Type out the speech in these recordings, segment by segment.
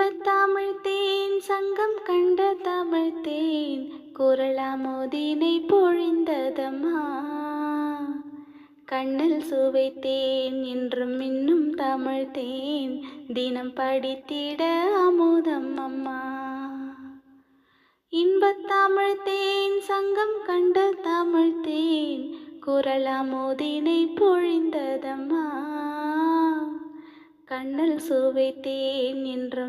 இன்பத் தமிழ் தேன் சங்கம் கண்ட தமிழ் தேன் குரலாமோதினை பொழிந்ததம்மா. கண்ணில் சுவைத்தேன் என்றும் இன்னும் தமிழ் தேன் தினம் படித்திட அமுதம் அம்மா. இன்பத் தமிழ் தேன் சங்கம் கண்ட தமிழ் தேன் குரலாமோதினை பொழிந்ததம்மா. கண்ணல் சுவைத்தேன் என்றும்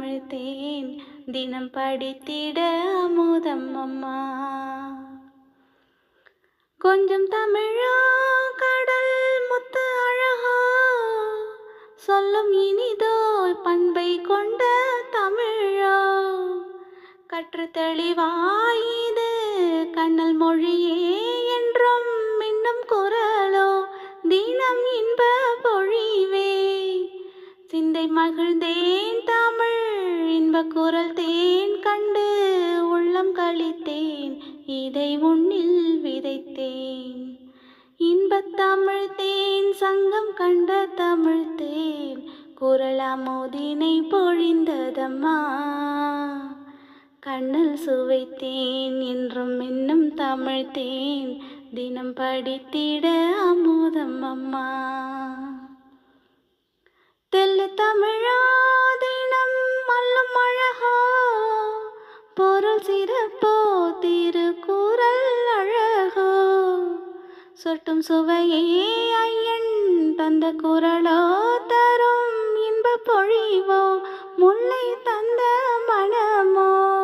இன்னும் தினம் படித்திட அமுதம் அம்மா. கொஞ்சம் தமிழா கடல் முத்து அழகா. சொல்லும் இனிதோ பண்பை கொண்ட தமிழா. கற்று தெளிவாயுது கண்ணல் மொழியே என்றும் இன்னும் குரல் இதை உன்னில் விதைத்தேன். இன்பத் தமிழ்த்தேன் சங்கம் கண்ட தமிழ்த்தேன் தேன் குரலாமோதினை பொழிந்ததம்மா. கண்ணல் சுவைத்தேன் என்றும் இன்னும் தமிழ்த்தேன் தினம் படித்திட அமுதம் அம்மா. போ திருக்குறள் அழகோ சொட்டும் சுவையே ஐயன் தந்த குரலோ தரும் இன்ப பொழிவோ முல்லை தந்த மனமோ.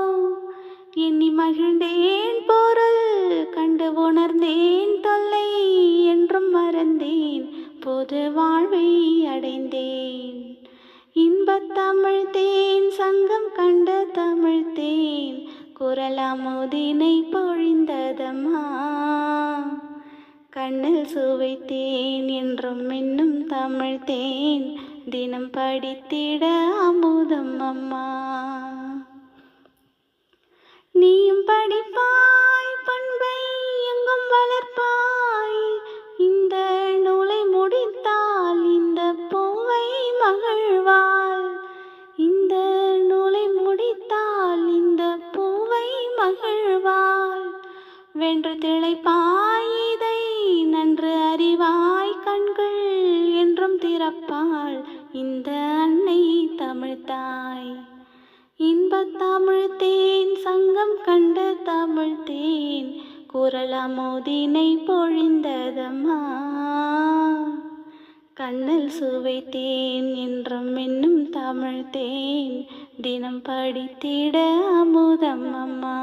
எண்ணி மகிழ்ந்தேன் பொருள் கண்டு உணர்ந்தேன் தொல்லை என்றும் மறந்தேன். பொது வாழ்வை அடைந்தேன். இன்பத் தமிழ்த்தேன் சங்கம் கண்ட தமிழ்த்தேன். குரலாமுதினை பொழிந்ததம்மா. கண்ணில் சுவைத்தேன் என்றும் இன்னும் தமிழ்த்தேன். தினம் படித்திட அமுதம் மகிழ்வாள் வென்று திளைப்பாயிதை நன்று அறிவாய். கண்கள் என்றும் திறப்பாள் இந்த அன்னை தமிழ்த்தாய் இன்பத் தமிழ்த்தேன் தேன் சங்கம் கண்ட தமிழ் தேன். குரலாமோதினை பொழிந்ததம்மா. கண்ணல் சுவைத்தேன் என்றும் இன்னும் தமிழ் தேன். தினம் படித்திட அமுதம் அம்மா.